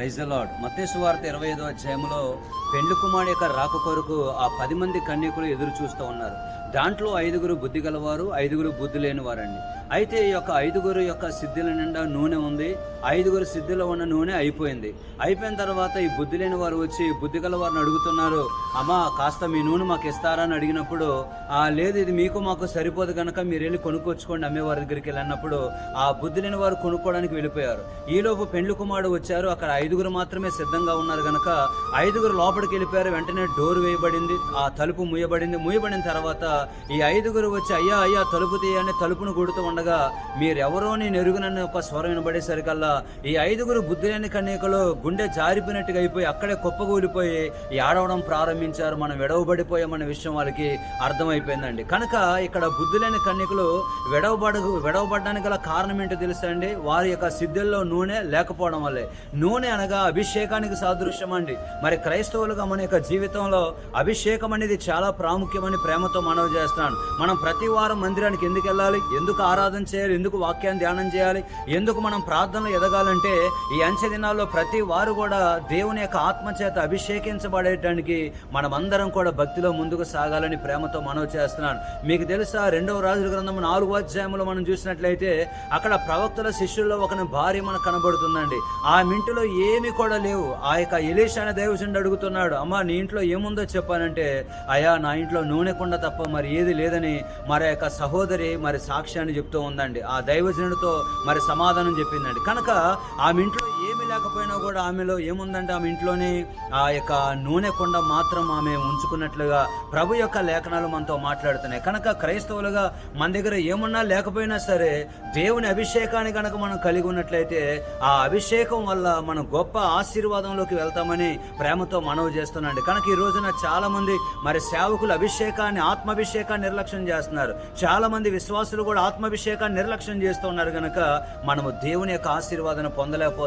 ప్రైజలాడ్ మతేశ్వార్త ఇరవై ఐదో అధ్యాయంలో పెండ్లి కుమార్ యొక్క రాక కొరకు ఆ పది మంది కన్యకులు ఎదురు చూస్తూ ఉన్నారు. దాంట్లో ఐదుగురు బుద్ధి గలవారు ఐదుగురు బుద్ధి లేని వారండి అయితే ఈ యొక్క ఐదుగురు యొక్క సిద్ధుల నిండా నూనె ఉంది. ఐదుగురు సిద్ధిలో ఉన్న నూనె అయిపోయింది. అయిపోయిన తర్వాత ఈ బుద్ధి లేని వారు వచ్చి బుద్ధి గల వారిని అడుగుతున్నారు అమ్మా కాస్త మీ నూనె మాకు ఇస్తారా? అని అడిగినప్పుడు ఆ లేదు ఇది మీకు మాకు సరిపోదు కనుక మీరు వెళ్ళి కొనుక్కొచ్చుకోండి అమ్మేవారి దగ్గరికి వెళ్ళినప్పుడు. ఆ బుద్ధి లేని వారు కొనుక్కోవడానికి వెళ్ళిపోయారు. ఈలోపు పెండ్లి కుమారుడు వచ్చారు. అక్కడ ఐదుగురు మాత్రమే సిద్ధంగా ఉన్నారు కనుక ఐదుగురు లోపలికి వెళ్ళిపోయారు. వెంటనే డోర్ వేయబడింది ఆ తలుపు మూయబడింది. మూయబడిన తర్వాత ఈ ఐదుగురు వచ్చి అయ్యా అయ్యా తలుపు తీయని తలుపును కొడుతూ ఉండగా మీరెవరో నేను ఎరుగునని ఒక స్వరం వినబడేసరికల్లా ఈ ఐదుగురు బుద్ధిలేని కన్యకలు గుండె జారిపోయినట్టుగా అయిపోయి అక్కడే కుప్పగూలిపోయి ఏడవడం ప్రారంభించారు. మనం విడవబడిపోయామన్న విషయం వాళ్ళకి అర్థమైపోయిందండి. కనుక ఇక్కడ బుద్ధిలేని కన్యకలు విడవబడ విడవబడడానికి గల కారణం ఏంటో తెలుసా అండి? వారి యొక్క సిద్ధుల్లో నూనె లేకపోవడం వల్లే. నూనె అనగా అభిషేకానికి సాదృశ్యం అండి. మరి క్రైస్తవులుగా మన యొక్క జీవితంలో అభిషేకం అనేది చాలా ప్రాముఖ్యమని ప్రేమతో మనవి చేస్తున్నాను మనం ప్రతి వారం మందిరానికి ఎందుకు వెళ్ళాలి? ఎందుకు ఆరాధన చేయాలి? ఎందుకు వాక్యాన్ని ధ్యానం చేయాలి? ఎందుకు మనం ప్రార్థనలు ఎదగాలంటే ఈ అంచె దినాల్లో ప్రతి వారు కూడా దేవుని యొక్క ఆత్మచేత అభిషేకించబడేటానికి మనమందరం కూడా భక్తిలో ముందుకు సాగాలని ప్రేమతో మనవి చేస్తున్నాను మీకు తెలుసా రెండవ రాజుల గ్రంథం నాలుగో అధ్యాయంలో మనం చూసినట్లయితే అక్కడ ప్రవక్తల శిష్యుల్లో ఒకని భార్య మనకు కనబడుతుందండి. ఆ ఇంటిలో ఏమి కూడా లేవు. ఆ యొక్క ఎలీషా అనే దైవజనుడు అడుగుతున్నాడు అమ్మ నీ ఇంట్లో ఏముందో చెప్పానంటే అయ్యా నా ఇంట్లో నూనె కొండ తప్ప మరి ఏది లేదని మరి యొక్క సహోదరి మరి సాక్ష్యాన్ని చెప్తూ ఉందండి. ఆ దైవజనుడితో మరి సమాధానం చెప్పిందండి. కనుక ఆమె ఇంట్లో లేకపోయినా కూడా ఆమెలో ఏముందంటే ఆమె ఇంట్లోని ఆ యొక్క నూనె కొండ మాత్రం ఆమె ఉంచుకున్నట్లుగా ప్రభు యొక్క లేఖనాలు మనతో మాట్లాడుతున్నాయి. కనుక క్రైస్తవులుగా మన దగ్గర ఏమున్నా లేకపోయినా సరే దేవుని అభిషేకాన్ని కనుక మనం కలిగి ఉన్నట్లయితే ఆ అభిషేకం వల్ల మనం గొప్ప ఆశీర్వాదంలోకి వెళ్తామని ప్రేమతో మనవి చేస్తున్నాండి. కనుక ఈ రోజున చాలా మంది మరి సేవకులు అభిషేకాన్ని ఆత్మాభిషేకాన్ని నిర్లక్ష్యం చేస్తున్నారు. చాలా మంది విశ్వాసులు కూడా ఆత్మాభిషేకాన్ని నిర్లక్ష్యం చేస్తున్నారు కనుక మనము దేవుని యొక్క ఆశీర్వాదం పొందలేకపోతే